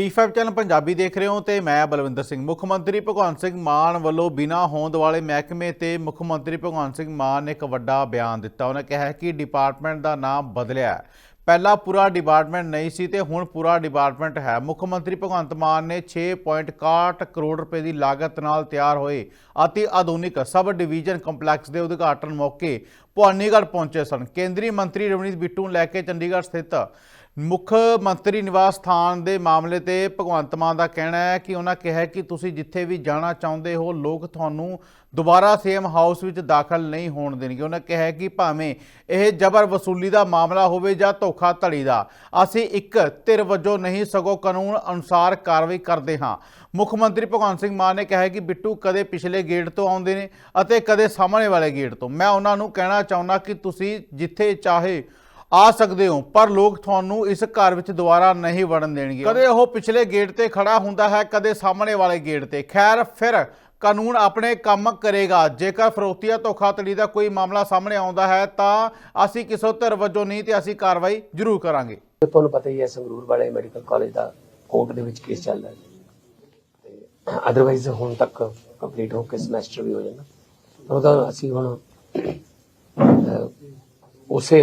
D5 channel Punjabi ਦੇਖ ਰਹੇ ਹੋ ਤੇ ਮੈਂ ਬਲਵਿੰਦਰ ਸਿੰਘ। ਮੁੱਖ ਮੰਤਰੀ ਭਗਵੰਤ ਸਿੰਘ ਮਾਨ ਵੱਲੋਂ ਬਿਨਾਂ ਹੋਂਦ ਵਾਲੇ ਮਹਿਕਮੇ ਤੇ ਮੁੱਖ ਮੰਤਰੀ ਭਗਵੰਤ ਸਿੰਘ ਮਾਨ ਨੇ ਇੱਕ ਵੱਡਾ ਬਿਆਨ ਦਿੱਤਾ। ਉਹਨਾਂ ਕਿਹਾ ਕਿ ਡਿਪਾਰਟਮੈਂਟ ਦਾ ਨਾਮ ਬਦਲਿਆ ਹੈ। ਪਹਿਲਾਂ ਪੂਰਾ ਡਿਪਾਰਟਮੈਂਟ ਨਹੀਂ ਸੀ ਤੇ ਹੁਣ ਪੂਰਾ ਡਿਪਾਰਟਮੈਂਟ ਹੈ। ਮੁੱਖ ਮੰਤਰੀ ਭਗਵੰਤ ਮਾਨ ਨੇ 6.61 ਕਰੋੜ ਰੁਪਏ ਦੀ ਲਾਗਤ ਨਾਲ ਤਿਆਰ ਹੋਏ ਅਤੀ ਆਧੁਨਿਕ ਸਬ ਡਿਵੀਜ਼ਨ ਕੰਪਲੈਕਸ ਦੇ ਉਦਘਾਟਨ ਮੌਕੇ ਭਵਾਨੀਗੜ੍ਹ ਪਹੁੰਚੇ ਸਨ। ਕੇਂਦਰੀ ਮੰਤਰੀ ਰਵਨੀਤ ਬਿੱਟੂ ਨੂੰ ਲੈ ਕੇ ਚੰਡੀਗੜ੍ਹ ਸਥਿਤ ਮੁੱਖ ਮੰਤਰੀ ਨਿਵਾਸ ਸਥਾਨ ਦੇ ਮਾਮਲੇ ਤੇ ਭਗਵੰਤ ਮਾਨ ਦਾ ਕਹਿਣਾ ਹੈ ਕਿ ਉਹਨਾਂ ਕਿਹਾ ਕਿ ਤੁਸੀਂ ਜਿੱਥੇ ਵੀ ਜਾਣਾ ਚਾਹੁੰਦੇ ਹੋ, ਲੋਕ ਤੁਹਾਨੂੰ ਦੁਬਾਰਾ ਸੇਮ ਹਾਊਸ ਵਿੱਚ ਦਾਖਲ ਨਹੀਂ ਹੋਣ ਦੇਣਗੇ। ਉਹਨਾਂ ਕਿਹਾ ਕਿ ਭਾਵੇਂ ਇਹ ਜ਼ਬਰ ਵਸੂਲੀ ਦਾ ਮਾਮਲਾ ਹੋਵੇ ਜਾਂ ਧੋਖਾ ਧੜੀ ਦਾ, ਅਸੀਂ ਇੱਕ ਧਿਰ ਵਜੋਂ ਨਹੀਂ ਸਗੋਂ ਕਾਨੂੰਨ ਅਨੁਸਾਰ ਕਾਰਵਾਈ ਕਰਦੇ ਹਾਂ। ਮੁੱਖ ਮੰਤਰੀ ਭਗਵੰਤ ਸਿੰਘ ਮਾਨ ਨੇ ਕਿਹਾ ਕਿ ਬਿੱਟੂ ਕਦੇ ਪਿਛਲੇ ਗੇਟ ਤੋਂ ਆਉਂਦੇ ਨੇ ਅਤੇ ਕਦੇ ਸਾਹਮਣੇ ਵਾਲੇ ਗੇਟ ਤੋਂ। ਮੈਂ ਉਹਨਾਂ ਨੂੰ ਕਹਿਣਾ ਚਾਹੁੰਦਾ ਕਿ ਤੁਸੀਂ ਜਿੱਥੇ ਚਾਹੇ ਆ ਸਕਦੇ ਹੋ, ਪਰ ਲੋਕ ਤੁਹਾਨੂੰ ਇਸ ਘਰ ਵਿੱਚ ਦੁਬਾਰਾ ਨਹੀਂ ਵੜਨ ਦੇਣਗੇ। ਕਦੇ ਉਹ ਪਿਛਲੇ ਗੇਟ ਤੇ ਖੜਾ ਹੁੰਦਾ ਹੈ, ਕਦੇ ਸਾਹਮਣੇ ਵਾਲੇ ਗੇਟ ਤੇ। ਖੈਰ, ਫਿਰ ਕਾਨੂੰਨ ਆਪਣੇ ਕੰਮ ਕਰੇਗਾ। ਜੇਕਰ ਫਰੋਤੀਆ ਧੋਖਾਧੜੀ ਦਾ ਕੋਈ ਮਾਮਲਾ ਸਾਹਮਣੇ ਆਉਂਦਾ ਹੈ, ਤਾਂ ਅਸੀਂ ਕਿਸੇ ਧਿਰ ਵਜੋਂ ਨਹੀਂ ਤੇ ਅਸੀਂ ਕਾਰਵਾਈ ਜ਼ਰੂਰ ਕਰਾਂਗੇ। ਤੁਹਾਨੂੰ ਪਤਾ ਹੀ ਹੈ, ਸੰਗਰੂਰ ਵਾਲੇ ਮੈਡੀਕਲ ਕਾਲਜ ਦਾ ਕੋਰਟ ਦੇ ਵਿੱਚ ਕੇਸ ਚੱਲ ਹੈ। ਤੇ ਅਦਰਵਾਈਜ਼ ਹੁਣ ਤੱਕ ਕੰਪਲੀਟ ਹੋ ਕੇ ਸਮੈਸਟਰ ਵੀ ਹੋ ਜਾਣਾ। ਉਹਦਾ ਅਸੀਂ ਹੁਣ ਉਸੇ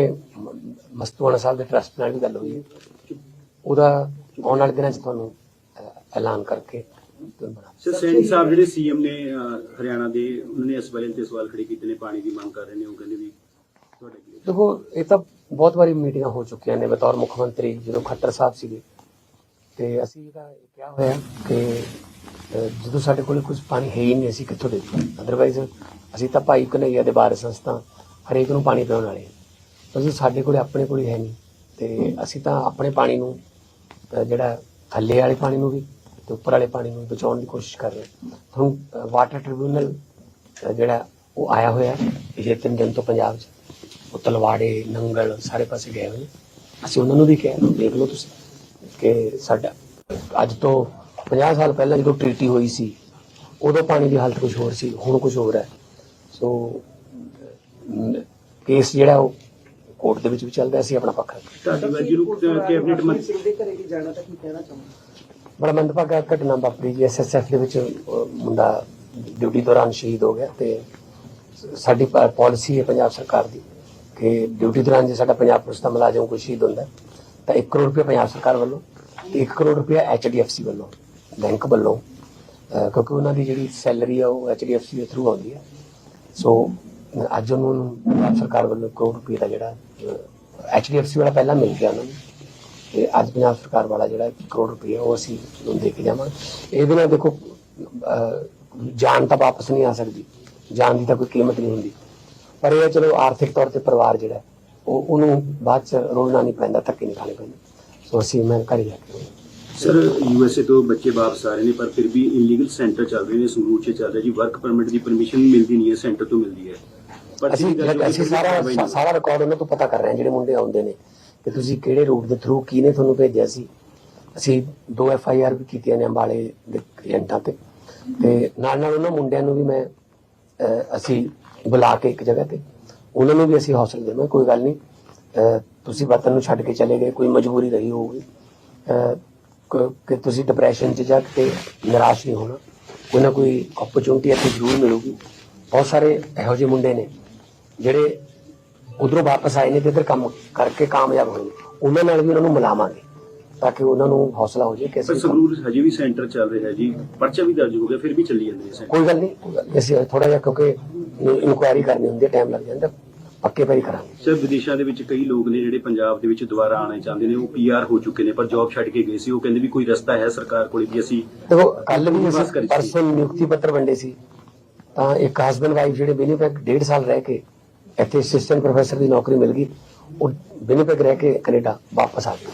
ਮਸਤੂਆਣਾ ਸਾਹਿਬ ਦੇ ਟਰਸਟ ਨਾਲ ਵੀ ਗੱਲ ਹੋਈ ਹੈ। ਉਹਦਾ ਆਉਣ ਵਾਲੇ ਦਿਨਾਂ 'ਚ ਤੁਹਾਨੂੰ ਐਲਾਨ ਕਰਕੇ ਸਰ ਸੈਣੀ ਸਾਹਿਬ ਜਿਹੜੇ ਸੀਐਮ ਨੇ ਹਰਿਆਣਾ ਦੇ ਉਹਨਾਂ ਨੇ ਇਸ ਵੇਲੇ ਤੇ ਸਵਾਲ ਖੜੇ ਕੀਤੇ ਨੇ ਪਾਣੀ ਦੀ ਮੰਗ ਕਰ ਰਹੇ ਨੇ ਉਹ ਕਹਿੰਦੇ ਵੀ ਤੁਹਾਡੇ ਕੀ ਦੇਖੋ ਇਹ ਤਾਂ ਬਹੁਤ ਵਾਰੀ ਮੀਟਿੰਗਾਂ ਹੋ ਚੁੱਕੀਆਂ ਨੇ ਬਤੌਰ ਮੁੱਖ ਮੰਤਰੀ ਜਦੋਂ ਖੱਟਰ ਸਾਹਿਬ ਸੀਗੇ। ਤੇ ਅਸੀਂ ਇਹਦਾ ਇਹ ਕਿਹਾ ਹੋਇਆ ਕਿ ਜਦੋਂ ਸਾਡੇ ਕੋਲ ਕੁਝ ਪਾਣੀ ਹੈ ਹੀ ਨਹੀਂ ਅਸੀਂ ਕਿੱਥੋਂ ਦੇ ਅਦਰਵਾਈਜ਼ ਅਸੀਂ ਤਾਂ ਭਾਈ ਕਨਈਆ ਦੇ ਬਾਰੇ ਸੰਸਥਾ ਹਰੇਕ ਨੂੰ ਪਾਣੀ ਪਿਆਉਣ ਵਾਲੇ ਹਾਂ ਸਾਡੇ ਕੋਲ ਆਪਣੇ ਕੋਲ ਹੈ ਨਹੀਂ। ਤੇ ਅਸੀਂ ਤਾਂ ਆਪਣੇ ਪਾਣੀ ਨੂੰ ਅਹ, ਜਿਹੜਾ ਥੱਲੇ ਵਾਲੇ ਪਾਣੀ ਨੂੰ ਵੀ ਤੇ ਉੱਪਰ ਵਾਲੇ ਪਾਣੀ ਨੂੰ ਬਚਾਉਣ ਦੀ ਕੋਸ਼ਿਸ਼ ਕਰ ਰਹੇ ਹਾਂ। ਹੁਣ ਵਾਟਰ ਟ੍ਰਿਬਿਊਨਲ ਜਿਹੜਾ ਉਹ ਆਇਆ ਹੋਇਆ ਹੈ ਪਿਛਲੇ ਤਿੰਨ ਦਿਨ ਤੋਂ ਪੰਜਾਬ 'ਚ। ਉਹ ਤਲਵਾੜੇ ਨੰਗਲ ਸਾਰੇ ਪਾਸੇ ਗਏ ਹੋਏ ਨੇ। ਅਸੀਂ ਉਹਨਾਂ ਨੂੰ ਵੀ ਕਿਹਾ ਦੇਖ ਲਓ ਤੁਸੀਂ ਕਿ ਸਾਡਾ ਅੱਜ ਤੋਂ 50 ਸਾਲ ਪਹਿਲਾਂ ਜਦੋਂ ਟ੍ਰੀਟੀ ਹੋਈ ਸੀ ਉਦੋਂ ਪਾਣੀ ਦੀ ਹਾਲਤ ਕੁਝ ਹੋਰ ਸੀ ਹੁਣ ਕੁਝ ਹੋਰ ਹੈ। ਸੋ ਕੇਸ ਜਿਹੜਾ ਉਹ ਕੋਰਟ ਦੇ ਵਿੱਚ ਵੀ ਚੱਲਦਾ ਸੀ ਆਪਣਾ ਪੱਖ ਰੱਖ ਤੁਹਾਡੀ ਵਾਰ ਜਿਹਨੂੰ ਕੈਬਨਿਟ ਮੰਤਰੀ ਸਿੰਘ ਦੇ ਘਰੇ ਵੀ ਜਾਣਾ ਤਾਂ ਕੀ ਕਹਿਣਾ ਚਾਹੁੰਦਾ ਬੜਾ ਮੰਦਭਾਗਾ ਘਟਨਾ ਵਾਪਰੀ ਜੀ ਐਸਐਸਐਫ ਦੇ ਵਿੱਚ ਮੁੰਡਾ ਡਿਊਟੀ ਦੌਰਾਨ ਸ਼ਹੀਦ ਹੋ ਗਿਆ ਤੇ ਸਾਡੀ ਪਾਲਿਸੀ ਹੈ ਪੰਜਾਬ ਸਰਕਾਰ ਦੀ ਕਿ ਡਿਊਟੀ ਦੌਰਾਨ ਜੇ ਸਾਡਾ ਪੰਜਾਬ ਪੁਲਿਸ ਦਾ ਮੁਲਾਜ਼ਮ ਕੋਈ ਸ਼ਹੀਦ ਹੁੰਦਾ ਤਾਂ 1 ਕਰੋੜ ਰੁਪਏ ਪੰਜਾਬ ਸਰਕਾਰ ਵੱਲੋਂ ਤੇ 1 ਕਰੋੜ ਰੁਪਏ ਐਚਡੀਐਫਸੀ ਵੱਲੋਂ ਬੈਂਕ ਵੱਲੋਂ ਕਿਉਂਕਿ ਉਹਨਾਂ ਦੀ ਜਿਹੜੀ ਸੈਲਰੀ ਆ ਉਹ ਐਚਡੀਐਫਸੀ ਦੇ ਥਰੂ ਆਉਂਦੀ ਹੈ। ਸੋ ਅੱਜ ਉਹਨੂੰ ਪੰਜਾਬ ਸਰਕਾਰ ਵੱਲੋਂ ਕਰੋੜ ਰੁਪਏ ਦਾ ਜਿਹੜਾ ਐਚਡੀਐਫਸੀ ਵਾਲਾ ਪਹਿਲਾਂ ਮਿਲ ਗਿਆ ਉਹਨਾਂ ਨੂੰ। ਤੇ ਅੱਜ ਪੰਜਾਬ ਸਰਕਾਰ ਵਾਲਾ ਜਿਹੜਾ 1 ਕਰੋੜ ਰੁਪਏ ਉਹ ਅਸੀਂ ਉਹਨੂੰ ਦੇ ਕੇ ਜਾਵਾਂਗੇ। ਇਹਦੇ ਨਾਲ ਦੇਖੋ ਜਾਨ ਤਾਂ ਵਾਪਸ ਨਹੀਂ ਆ ਸਕਦੀ। ਜਾਨ ਦੀ ਤਾਂ ਕੋਈ ਕੀਮਤ ਨਹੀਂ ਹੁੰਦੀ। ਪਰ ਇਹ ਚਲੋ ਆਰਥਿਕ ਤੌਰ ਤੇ ਪਰਿਵਾਰ ਜਿਹੜਾ, ਉਹ, ਉਹਨੂੰ ਬਾਅਦ ਚ ਰੋਲਣਾ ਨਹੀਂ ਪੈਂਦਾ, ਧੱਕੇ ਨਹੀਂ ਖਾਣੇ ਪੈਂਦੇ। ਸੋ ਅਸੀਂ ਮੈਂ ਘਰੇ ਜਾ ਕੇ ਸਰ ਯੂਐਸਏ ਤੋਂ ਬੱਚੇ ਵਾਪਸ ਆ ਰਹੇ ਨੇ, ਪਰ ਫਿਰ ਵੀ ਇਲੀਗਲ ਸੈਂਟਰ ਚੱਲ ਰਹੇ ਨੇ ਸੰਗਰੂਰ 'ਚ ਚੱਲ ਰਿਹਾ ਜੀ ਵਰਕ ਪਰਮਿਟ ਦੀ ਪਰਮਿਸ਼ਨ ਮਿਲਦੀ ਨਹੀਂ ਹੈ, ਸੈਂਟਰ ਤੋਂ ਮਿਲਦੀ ਹੈ। ਅਸੀਂ ਅਸੀਂ ਸਾਰਾ। ਸਾਰਾ ਰਿਕਾਰਡ ਉਹਨਾਂ ਤੋਂ ਪਤਾ ਕਰ ਰਹੇ ਹਾਂ ਜਿਹੜੇ ਮੁੰਡੇ ਆਉਂਦੇ ਨੇ ਕਿ ਤੁਸੀਂ ਕਿਹੜੇ ਰੂਟ ਦੇ ਥਰੂ ਕਿਹਨੇ ਤੁਹਾਨੂੰ ਭੇਜਿਆ ਸੀ। ਅਸੀਂ ਦੋ ਐਫ ਆਈ ਆਰ ਵੀ ਕੀਤੀਆਂ ਨੇ ਅੰਬਾਲੇ ਦੇ ਏਜੰਟਾਂ ਤੇ। ਤੇ ਨਾਲ ਨਾਲ ਉਹਨਾਂ ਮੁੰਡਿਆਂ ਨੂੰ ਵੀ ਮੈਂ ਅਸੀਂ ਬੁਲਾ ਕੇ ਇੱਕ ਜਗ੍ਹਾ ਤੇ ਉਹਨਾਂ ਨੂੰ ਵੀ ਅਸੀਂ ਹੌਸਲਾ ਦੇਵਾਂਗੇ ਕੋਈ ਗੱਲ ਨਹੀਂ। ਤੁਸੀਂ ਵਤਨ ਨੂੰ ਛੱਡ ਕੇ ਚਲੇ ਗਏ ਕੋਈ ਮਜਬੂਰੀ ਰਹੀ ਹੋਊਗੀ। ਕਿ ਤੁਸੀਂ ਡਿਪਰੈਸ਼ਨ 'ਚ ਜਾ ਕੇ ਨਿਰਾਸ਼ ਨਹੀਂ ਹੋਣਾ। ਕੋਈ ਨਾ ਕੋਈ ਓਪਰਚੁਨਿਟੀ ਇੱਥੇ ਜ਼ਰੂਰ ਮਿਲੂਗੀ। ਬਹੁਤ ਸਾਰੇ ਇਹੋ ਜਿਹੇ ਮੁੰਡੇ ਨੇ ਜਿਹੜੇ ਉਧਰੋਂ ਵਾਪਸ ਆਏ ਨੇ ਤੇ ਇੱਧਰ ਕੰਮ ਕਰਕੇ ਕਾਮਯਾਬ ਹੋਏ ਨੇ ਉਹਨਾਂ ਨਾਲ ਵੀ ਉਹਨਾਂ ਨੂੰ ਮਿਲਾਵਾਂਗੇ ਤਾਂ ਕਿ ਉਹਨਾਂ ਨੂੰ ਹੌਸਲਾ ਹੋ ਜਾਏ ਕਿ ਅਸੀਂ ਸੰਗਰੂਰ ਹਜੇ ਵੀ ਸੈਂਟਰ ਚੱਲ ਰਿਹਾ ਜੀ ਪਰਚਾ ਵੀ ਦਰਜ ਹੋ ਗਿਆ ਫਿਰ ਵੀ ਚੱਲੀ ਜਾਂਦੇ ਸੈਂਟਰ ਕੋਈ ਗੱਲ ਨਹੀਂ। ਅਸੀਂ ਥੋੜਾ ਜਿਹਾ ਕਿਉਂਕਿ ਇਨਕੁਆਇਰੀ ਕਰਨੀ ਹੁੰਦੀ ਹੈ ਟਾਈਮ ਲੱਗ ਜਾਂਦਾ ਪੱਕੇ ਪੈਰੀ ਕਰਾਂਗੇ ਸਰ ਵਿਦੇਸ਼ਾਂ ਦੇ ਵਿੱਚ ਕਈ ਲੋਕ ਨੇ ਜਿਹੜੇ ਪੰਜਾਬ ਦੇ ਵਿੱਚ ਦੁਬਾਰਾ ਆਉਣਾ ਚਾਹੁੰਦੇ ਨੇ ਉਹ ਪੀਆਰ ਹੋ ਚੁੱਕੇ ਨੇ ਪਰ ਜੌਬ ਛੱਡ ਕੇ ਗਏ ਸੀ ਉਹ ਕਹਿੰਦੇ ਵੀ ਕੋਈ ਰਸਤਾ ਹੈ ਸਰਕਾਰ ਕੋਲ ਵੀ ਅਸੀਂ ਦੇਖੋ ਕੱਲ ਵੀ ਅਸੀਂ ਕਰੀ ਸੀ। ਪਰਸੋਂ ਨਿਯੁਕਤੀ ਪੱਤਰ ਵੰਡੇ ਸੀ ਤਾਂ ਇੱਕ ਹਸਬੰਡ ਵਾਈਫ ਜਿਹੜੇ ਬੈਨੀਫਿਕ ਡੇਢ ਸਾਲ ਰਹਿ ਕੇ ਇੱਥੇ ਅਸਿਸਟੈਂਟ ਪ੍ਰੋਫੈਸਰ ਦੀ ਨੌਕਰੀ ਮਿਲ ਗਈ। ਉਹ ਬੈਨੀਫਿਕ ਰਹਿ ਕੇ ਕੈਨੇਡਾ ਵਾਪਸ ਆ ਗਏ।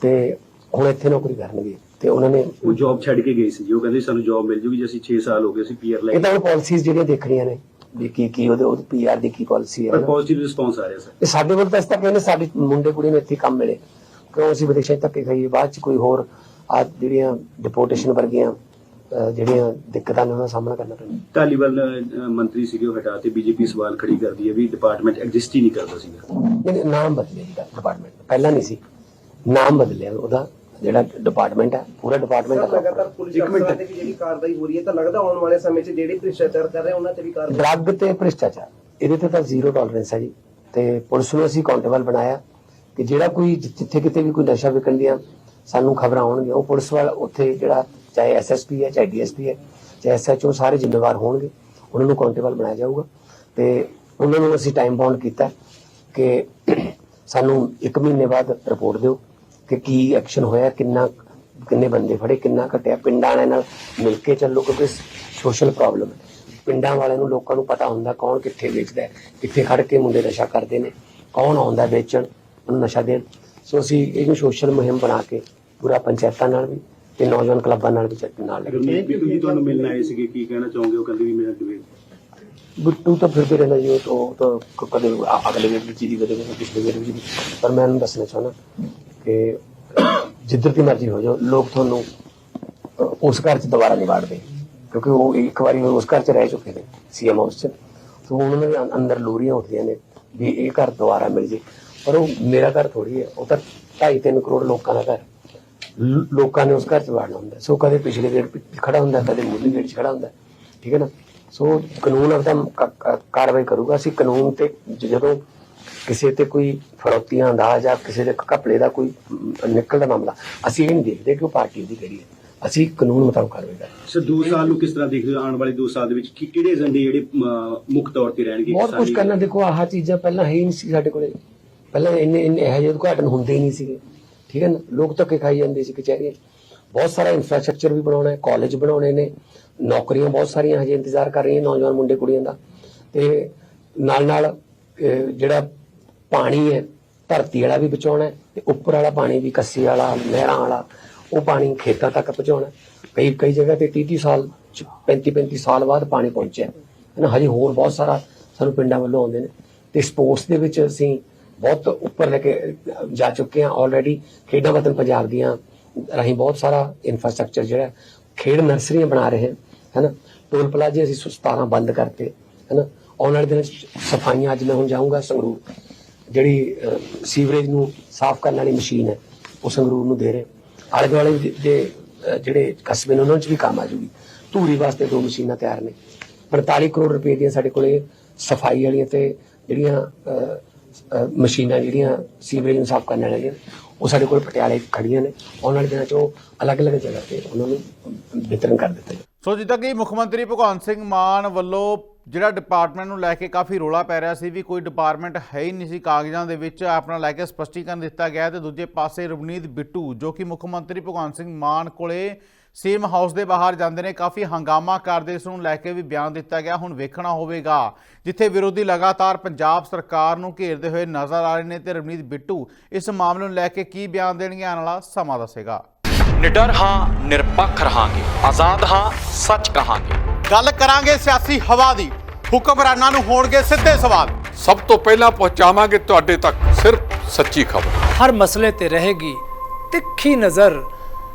ਤੇ ਹੁਣ ਇੱਥੇ ਨੌਕਰੀ ਕਰਨਗੇ। ਤੇ ਉਹਨਾਂ ਨੇ ਉਹ ਜੌਬ ਛੱਡ ਕੇ ਗਏ ਸੀ ਜੀ। ਉਹ ਕਹਿੰਦੇ ਸਾਨੂੰ ਜੌਬ ਮਿਲ ਜੂਗੀ ਜੇ ਅਸੀਂ 6 ਸਾਲ ਹੋ ਗਏ ਅਸੀਂ ਪੀਆਰ ਲੈ ਇਹ ਤਾਂ ਪਾਲਿਸੀਜ਼ ਜਿਹੜੀਆਂ ਦੇਖਣੀਆਂ ਨੇ ਵੀ ਕੀ ਕੀ ਉਹਦੇ ਉਹ ਪੀਆਰ ਦੀ ਕੀ ਪਾਲਿਸੀ ਹੈ। ਪਰ। ਪੋਜ਼ਿਟਿਵ ਰਿਸਪੌਂਸ ਆ ਰਿਹਾ ਸਰ। ਇਹ ਸਾਡੇ ਵੱਲ ਤਾਂ ਇਸ ਤੱਕ ਕਹਿੰਦੇ ਸਾਡੇ ਮੁੰਡੇ ਕੁੜੀ ਨੂੰ ਇੱਥੇ ਕੰਮ ਮਿਲੇ। ਕਿਉਂ ਅਸੀਂ ਵਿਦੇਸ਼ਾਂ ਧੱਕੇ ਖਾਈਏ? ਬਾਅਦ ਚ ਕੋਈ ਹੋਰ ਆ ਜਿਹੜੀਆਂ ਡਿਪੋਰਟੇਸ਼ਨ ਵਰਗੀਆਂ ਜਿਹੜੀਆਂ ਦਿੱਕਤਾਂ ਨੇ ਉਹਨਾਂ ਦਾ ਸਾਹਮਣਾ ਕਰਨਾ ਪੈਂਦਾ। ਧਾਲੀਵਾਲ ਅਹ, ਮੰਤਰੀ ਸੀਗੇ ਉਹ ਹਟਾ ਤੇ ਬੀਜੇਪੀ ਸਵਾਲ ਖੜੀ ਕਰਦੀ ਹੈ ਵੀ ਡਿਪਾਰਟਮੈਂਟ ਐਗਜ਼ਿਸਟ ਹੀ ਨਹੀਂ ਕਰਦਾ ਸੀਗਾ। ਨਹੀਂ, ਨਹੀਂ, ਨਾਮ ਬਦਲਿਆ ਜੀ ਡਿਪਾਰਟਮੈਂਟ ਪਹਿਲਾਂ ਨਹੀਂ ਸੀ। ਨਾਮ ਬਦਲਿਆ ਉਹਦਾ ਜਿਹੜਾ ਡਿਪਾਰਟਮੈਂਟ ਹੈ ਪੂਰਾ ਡਿਪਾਰਟਮੈਂਟ ਸਰ ਹੈ। ਲਗਾਤਾਰ ਪੁਲਿਸ ਅਫਸਰਾਂ ਤੇ ਵੀ ਜਿਹੜੀ ਕਾਰਵਾਈ ਹੋ ਰਹੀ ਹੈ ਤਾਂ ਲੱਗਦਾ ਆਉਣ ਵਾਲੇ ਸਮੇਂ 'ਚ ਜਿਹੜੇ ਭ੍ਰਿਸ਼ਟਾਚਾਰ ਕਰ ਰਹੇ ਉਹਨਾਂ ਤੇ ਵੀ ਕਾਰਵਾਈ। ਡਰੱਗ ਤੇ ਭ੍ਰਿਸ਼ਟਾਚਾਰ। ਇਹਦੇ ਤੇ ਤਾਂ ਜ਼ੀਰੋ ਟੋਲਰੈਂਸ ਹੈ ਜੀ। ਤੇ ਪੁਲਿਸ ਨੂੰ ਅਸੀਂ ਕਾਉਂਟੇਬਲ ਬਣਾਇਆ ਕਿ ਜਿਹੜਾ ਕੋਈ ਜਿ- ਜਿੱਥੇ ਕਿਤੇ ਵੀ ਕੋਈ ਨਸ਼ਾ ਵਿਕਣ ਦੀਆਂ ਸਾਨੂੰ ਖਬਰਾਂ ਆਉਣਗੀਆਂ ਉਹ ਪੁਲਿਸ ਵਾਲਾ ਉੱਥੇ ਜਿਹੜਾ ਚਾਹੇ ਐਸਐਸਪੀ ਹੈ, ਚਾਹੇ ਡੀਐਸਪੀ ਹੈ, ਚਾਹੇ ਐਸਐਚਓ ਸਾਰੇ ਜ਼ਿੰਮੇਵਾਰ ਹੋਣਗੇ। ਉਹਨਾਂ ਨੂੰ ਕਾਉਂਟੇਬਲ ਬਣਾਇਆ ਜਾਊਗਾ। ਤੇ ਉਹਨਾਂ ਨੂੰ ਅਸੀਂ ਟਾਈਮ ਬਾਉਂਡ ਕੀਤਾ ਕਿ ਸਾਨੂੰ 1 ਮਹੀਨੇ ਬਾਅਦ ਰਿਪੋਰਟ ਦਿਓ ਕਿ ਕੀ ਐਕਸ਼ਨ ਹੋਇਆ, ਕਿੰਨਾ, ਕਿੰਨੇ ਬੰਦੇ ਫੜੇ, ਕਿੰਨਾ ਘਟਿਆ। ਪਿੰਡਾਂ ਵਾਲਿਆਂ ਨਾਲ ਮਿਲ ਕੇ ਚੱਲੋ, ਕਿਉਂਕਿ ਸੋਸ਼ਲ ਪ੍ਰੋਬਲਮ ਹੈ। ਪਿੰਡਾਂ ਵਾਲਿਆਂ ਨੂੰ ਲੋਕਾਂ ਨੂੰ ਪਤਾ ਹੁੰਦਾ ਕੌਣ ਕਿੱਥੇ ਵੇਚਦਾ ਕਿੱਥੇ ਖੜ ਕੇ ਮੁੰਡੇ ਨਸ਼ਾ ਕਰਦੇ ਨੇ, ਕੌਣ ਆਉਂਦਾ ਵੇਚਣ, ਉਹਨੂੰ ਨਸ਼ਾ ਦੇਣ। ਸੋ ਅਸੀਂ ਇਹਨੂੰ ਸੋਸ਼ਲ ਮੁਹਿੰਮ ਬਣਾ ਕੇ ਪੂਰਾ ਪੰਚਾਇਤਾਂ ਨਾਲ ਵੀ ਤੇ ਨੌਜਵਾਨ ਕਲੱਬਾਂ ਨਾਲ ਵੀ ਚੱਕ ਨਾਲ ਲੈ ਕੇ ਗੁਰਮੀਤ ਬਿੱਟੂ ਜੀ ਤੁਹਾਨੂੰ ਮਿਲਣ ਆਏ ਸੀਗੇ ਕੀ ਕਹਿਣਾ ਚਾਹੋਗੇ? ਉਹ ਕਹਿੰਦੇ ਵੀ ਮੇਰਾ ਡਿਬੇਟ ਗੁੱਟੂ ਤਾਂ ਫਿਰਦੇ ਰਹਿੰਦਾ ਜੀ ਉਹ ਤਾਂ ਉਹ ਤਾਂ ਕ- ਕਦੇ ਅਗਲੇ ਵੇਲੇ ਵਿੱਚ ਜੀ ਕਦੇ ਕਦੇ ਪਿਛਲੇ ਵੇਲੇ ਵਿੱਚ ਪਰ ਮੈਂ ਇਹਨੂੰ ਦੱਸਣਾ ਚਾਹੁੰਦਾ ਕਿ ਜਿੱਧਰ ਦੀ ਮਰਜ਼ੀ ਹੋ ਜਾਓ ਲੋਕ ਤੁਹਾਨੂੰ ਅ, ਉਸ ਘਰ 'ਚ ਦੁਬਾਰਾ ਨਹੀਂ ਵਾੜਦੇ ਕਿਉਂਕਿ ਉਹ ਇੱਕ ਵਾਰੀ ਉਹ ਉਸ ਘਰ 'ਚ ਰਹਿ ਚੁੱਕੇ ਨੇ ਸੀਐਮ ਹਾਊਸ 'ਚ। ਤਾਂ ਉਹਨਾਂ ਦੇ ਅੰ- ਅੰਦਰ ਲੋਰੀਆਂ ਉੱਠਦੀਆਂ ਨੇ ਵੀ ਇਹ ਘਰ ਦੁਬਾਰਾ ਮਿਲ ਜੇ। ਪਰ ਉਹ ਮੇਰਾ ਘਰ ਥੋੜੀ ਹੈ ਉਹ ਤਾਂ 2.5 ਕਰੋੜ ਲੋਕਾਂ ਦਾ ਘਰ। ਹੈ। ਲੋਕਾਂ ਨੇ ਉਸ ਘਰ 'ਚ ਵਾੜਨਾ ਹੁੰਦਾ ਸੋ ਕਦੇ ਪਿਛਲੇ ਗੇਟ ਖੜਾ ਹੁੰਦਾ ਕਦੇ ਮੁੱਢਲੇ ਗੇਟ 'ਚ ਖੜਾ ਹੁੰਦਾ। ਠੀਕ ਹੈ ਨਾ? ਸੋ ਕਾਨੂੰਨ ਆਪਦਾ ਕਾਰਵਾਈ ਕਰੂਗਾ। ਅਸੀਂ ਕਾਨੂੰਨ ਤੇ ਜਦੋਂ ਕਿਸੇ ਤੇ ਕੋਈ ਫਰੋਤੀਆਂ ਦਾ ਜਾਂ ਕਿਸੇ ਦੇ ਘਪਲੇ ਦਾ ਕੋਈ ਨਿਕਲਦਾ ਮਾਮਲਾ ਅਸੀਂ ਇਹ ਨਹੀਂ ਦੇਖਦੇ ਕਿ ਉਹ ਪਾਰਟੀ ਦੀ ਕਿਹੜੀ ਹੈ। ਅਸੀਂ ਕਾਨੂੰਨ ਮੁਤਾਬਕ ਕਾਰਵਾਈ ਕਰਦੇ ਸਰ 2 ਸਾਲ ਨੂੰ ਕਿਸ ਤਰ੍ਹਾਂ ਦੇਖਦੇ ਹੋ? ਆਉਣ ਵਾਲੇ 2 ਸਾਲ ਦੇ ਵਿੱਚ ਕੀ ਕਿਹੜੇ ਏਜੰਡੇ ਜਿਹੜੇ ਮੁੱਖ ਤੌਰ ਤੇ ਰਹਿਣਗੇ ਬਹੁਤ ਕੁਝ ਕਰਨਾ। ਦੇਖੋ ਆਹ ਚੀਜ਼ਾਂ ਪਹਿਲਾਂ ਹੈ ਹੀ ਨਹੀਂ ਸੀ ਸਾਡੇ ਕੋਲੇ। ਪਹਿਲਾਂ ਇੰਨੇ ਇੰਨੇ ਇਹੋ ਜਿਹੇ ਉਦਘਾਟਨ ਹੁੰਦੇ ਹੀ ਨਹੀਂ ਸੀਗੇ। ਠੀਕ ਹੈ ਨਾ? ਲੋਕ ਧੱਕੇ ਖਾਈ ਜਾਂਦੇ ਸੀ ਕਚਹਿਰੀਆਂ 'ਚ। ਬਹੁਤ ਸਾਰਾ ਇਨਫਰਾਸਟ੍ਰਕਚਰ ਵੀ ਬਣਾਉਣਾ ਹੈ ਕਾਲਜ ਬਣਾਉਣੇ ਨੇ, ਨੌਕਰੀਆਂ ਬਹੁਤ ਸਾਰੀਆਂ ਹਜੇ ਇੰਤਜ਼ਾਰ ਕਰ ਰਹੀਆਂ ਨੌਜਵਾਨ ਮੁੰਡੇ ਕੁੜੀਆਂ ਦਾ। ਤੇ ਨਾਲ ਨਾਲ ਜਿਹੜਾ ਪਾਣੀ ਹੈ, ਧਰਤੀ ਵਾਲਾ ਵੀ ਬਚਾਉਣਾ ਹੈ ਤੇ ਉੱਪਰ ਵਾਲਾ ਪਾਣੀ ਵੀ, ਕੱਸੀ ਵਾਲਾ, ਨਹਿਰਾਂ ਵਾਲਾ, ਉਹ ਪਾਣੀ ਖੇਤਾਂ ਤੱਕ ਪਹੁੰਚਾਉਣਾ ਕਈ ਕਈ ਜਗ੍ਹਾ ਤੇ 30 30 ਸਾਲ 35 35 ਸਾਲ ਬਾਅਦ ਪਾਣੀ ਪਹੁੰਚਿਆ ਹੈ। ਨਾ ਹਜੇ ਹੋਰ ਬਹੁਤ ਸਾਰਾ ਸਾਨੂੰ ਪਿੰਡਾਂ ਵੱਲੋਂ ਆਉਂਦੇ ਨੇ। ਤੇ ਸਪੋਰਟਸ ਦੇ ਵਿੱਚ ਅਸੀਂ ਬਹੁਤ ਉੱਪਰ ਲੈ ਕੇ ਜਾ ਚੁੱਕੇ ਹਾਂ ਆਲਰੇਡੀ ਖੇਡਾਂ ਵਤਨ ਪੰਜਾਬ ਦੀਆਂ ਰਾਹੀਂ ਬਹੁਤ ਸਾਰਾ ਇਨਫਰਾਸਟ੍ਰਕਚਰ ਜਿਹੜਾ ਖੇਡ ਨਰਸਰੀਆਂ ਬਣਾ ਰਹੇ ਹਾਂ ਹੈਨਾ? ਟੋਲ ਪਲਾਜ਼ੇ ਅਸੀਂ 17 ਬੰਦ ਕਰਤੇ, ਹੈਨਾ? ਆਉਣ ਵਾਲੇ ਦਿਨਾਂ 'ਚ ਸਫਾਈਆਂ ਅੱਜ ਮੈਂ ਹੁਣ ਜਾਊਂਗਾ ਸੰਗਰੂਰ। ਜਿਹੜੀ ਸੀਵਰੇਜ ਨੂੰ ਸਾਫ਼ ਕਰਨ ਵਾਲੀ ਮਸ਼ੀਨ ਹੈ, ਉਹ ਸੰਗਰੂਰ ਨੂੰ ਦੇ ਰਹੇ। ਆਲੇ ਦੁਆਲੇ ਦੇ- ਜਿਹੜੇ ਕਸਬੇ ਨੇ, ਉਹਨਾਂ 'ਚ ਵੀ ਕੰਮ ਆ ਜੂਗੀ। ਧੂਰੀ ਵਾਸਤੇ ਦੋ ਮਸ਼ੀਨਾਂ ਤਿਆਰ ਨੇ। 45 ਕਰੋੜ ਰੁਪਏ ਦੀਆਂ ਸਾਡੇ ਕੋਲੇ ਸਫ਼ਾਈ ਵਾਲੀਆਂ ਤੇ ਜਿਹੜੀਆਂ ਮਸ਼ੀਨਾਂ ਜਿਹੜੀਆਂ ਸੀਵਰੇਜ ਨੂੰ ਸਾਫ਼ ਕਰਨ ਵਾਲੀਆਂ ਉਹ ਸਾਡੇ ਕੋਲ ਪਟਿਆਲੇ ਖੜੀਆਂ ਨੇ। ਆਉਣ ਵਾਲੇ ਦਿਨਾਂ 'ਚ ਉਹ ਅਲੱਗ-ਅਲੱਗ ਜਗ੍ਹਾ ਤੇ ਉਹਨਾਂ ਨੂੰ ਵਿਤਰਨ ਕਰ ਦਿੱਤਾ ਸੋ ਜਿੱਦਾਂ ਕਿ ਮੁੱਖ ਮੰਤਰੀ ਭਗਵੰਤ ਸਿੰਘ ਮਾਨ ਵੱਲੋਂ ਜਿਹੜਾ ਡਿਪਾਰਟਮੈਂਟ ਨੂੰ ਲੈ ਕੇ ਕਾਫੀ ਰੋਲਾ ਪੈ ਰਿਹਾ ਸੀ ਵੀ ਕੋਈ ਡਿਪਾਰਟਮੈਂਟ ਹੈ ਹੀ ਨਹੀਂ ਸੀ ਕਾਗਜ਼ਾਂ ਦੇ ਵਿੱਚ, ਆਪਣਾ ਲੈ ਕੇ ਸਪਸ਼ਟੀਕਰਨ ਦਿੱਤਾ ਗਿਆ ਤੇ ਦੂਜੇ ਪਾਸੇ ਰਵਨੀਤ ਬਿੱਟੂ, ਜੋ ਕਿ ਮੁੱਖ ਮੰਤਰੀ ਭਗਵੰਤ ਸਿੰਘ ਮਾਨ ਕੋਲੇ ਸੀਐਮ ਹਾਊਸ ਦੇ ਬਾਹਰ ਜਾਂਦੇ ਨੇ ਕਾਫੀ ਹੰਗਾਮਾ ਕਰਦੇ ਇਸ ਨੂੰ ਲੈ ਕੇ ਵੀ ਬਿਆਨ ਦਿੱਤਾ ਗਿਆ ਹੁਣ ਵੇਖਣਾ ਹੋਵੇਗਾ। ਜਿੱਥੇ ਵਿਰੋਧੀ ਲਗਾਤਾਰ ਪੰਜਾਬ ਸਰਕਾਰ ਨੂੰ ਘੇਰਦੇ ਹੋਏ ਨਜ਼ਰ ਆ ਰਹੇ ਨੇ ਤੇ ਰਵਨੀਤ ਬਿੱਟੂ ਇਸ ਮਾਮਲੇ ਨੂੰ ਲੈ ਕੇ ਕੀ ਬਿਆਨ ਦੇਣਗੇ ਆਉਣ ਵਾਲਾ ਸਮਾਂ ਦੱਸੇਗਾ। ਨਿਡਰ ਹਾਂ ਨਿਰਪੱਖ ਰਹਾਂਗੇ। ਆਜ਼ਾਦ ਹਾਂ ਸੱਚ ਕਹਾਂਗੇ। ਗੱਲ ਕਰਾਂਗੇ ਸਿਆਸੀ ਹਵਾ ਦੀ। ਹੁਕਮਰਾਨਾਂ ਨੂੰ ਹੋਣਗੇ ਸਿੱਧੇ ਸਵਾਲ। ਸਭ ਤੋਂ ਪਹਿਲਾਂ ਪਹੁੰਚਾਵਾਂਗੇ ਤੁਹਾਡੇ ਤੱਕ ਸਿਰਫ ਸੱਚੀ ਖਬਰ। ਹਰ ਮਸਲੇ ਤੇ ਰਹੇਗੀ ਤਿੱਖੀ ਨਜ਼ਰ।